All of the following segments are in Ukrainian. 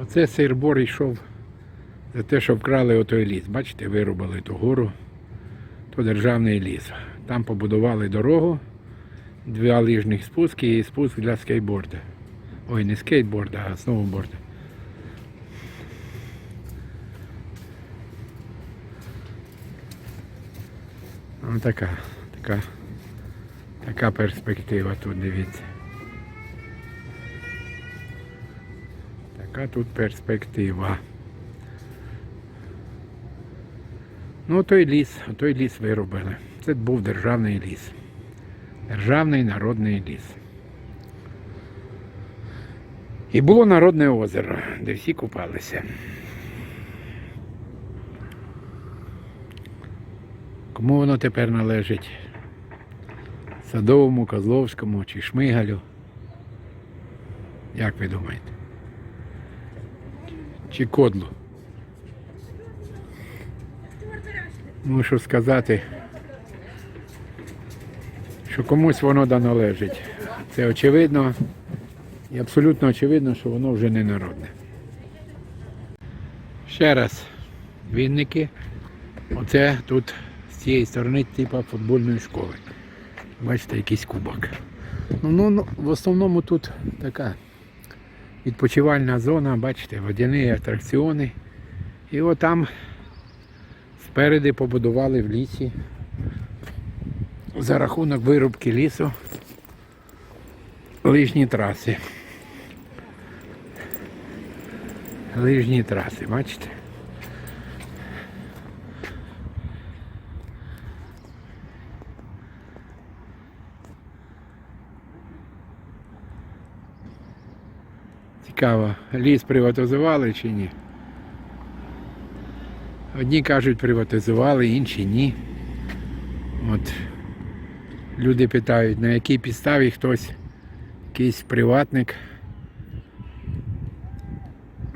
Оце сирбор йшов за те, що вкрали отой ліс. Бачите, вирубали ту гору, то державний ліс. Там побудували дорогу, два лижних спуски і спуск для скейтборда. Ой, не скейтборда, а сноуборда. Ось така, така, така перспектива тут, дивіться. Така тут перспектива. Ну, той ліс, той ліс виробили. Це був державний ліс. Державний народний ліс. І було народне озеро, де всі купалися. Кому воно тепер належить? Садовому, Козловському чи Шмигалю? Як ви думаєте? Чи кодлу? Мушу сказати, що комусь воно да належить. Це очевидно і абсолютно очевидно, що воно вже не народне. Ще раз, Вінники. Оце тут з цієї сторони типа футбольної школи. Бачите, якийсь кубок. Ну, ну, ну, в основному тут така відпочивальна зона, бачите, водяні атракціони. І отам спереди побудували в лісі за рахунок вирубки лісу лижні траси. Лижні траси, бачите? Цікаво, ліс приватизували чи ні? Одні кажуть, приватизували, інші ні. От люди питають, на якій підставі хтось, якийсь приватник,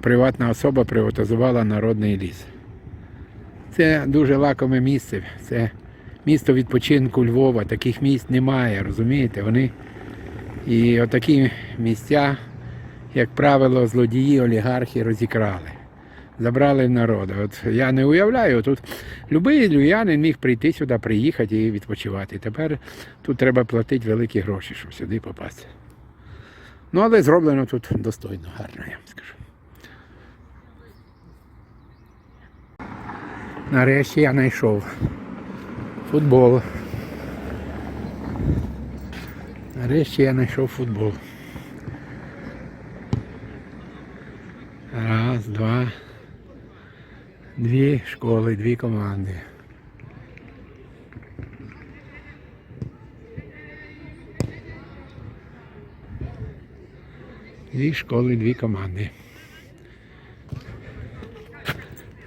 приватна особа приватизувала народний ліс. Це дуже лакоме місце. Це місто відпочинку Львова. Таких місць немає, розумієте? Вони і отакі місця, як правило, злодії, олігархи розікрали. Забрали народу. От я не уявляю, тут будь-який львів'янин міг прийти сюди, приїхати і відпочивати. Тепер тут треба платити великі гроші, щоб сюди попасти. Ну, але зроблено тут достойно, гарно, я вам скажу. Нарешті я знайшов футбол. Нарешті я знайшов футбол. Раз, два. Дві школи, дві команди. Дві школи, дві команди.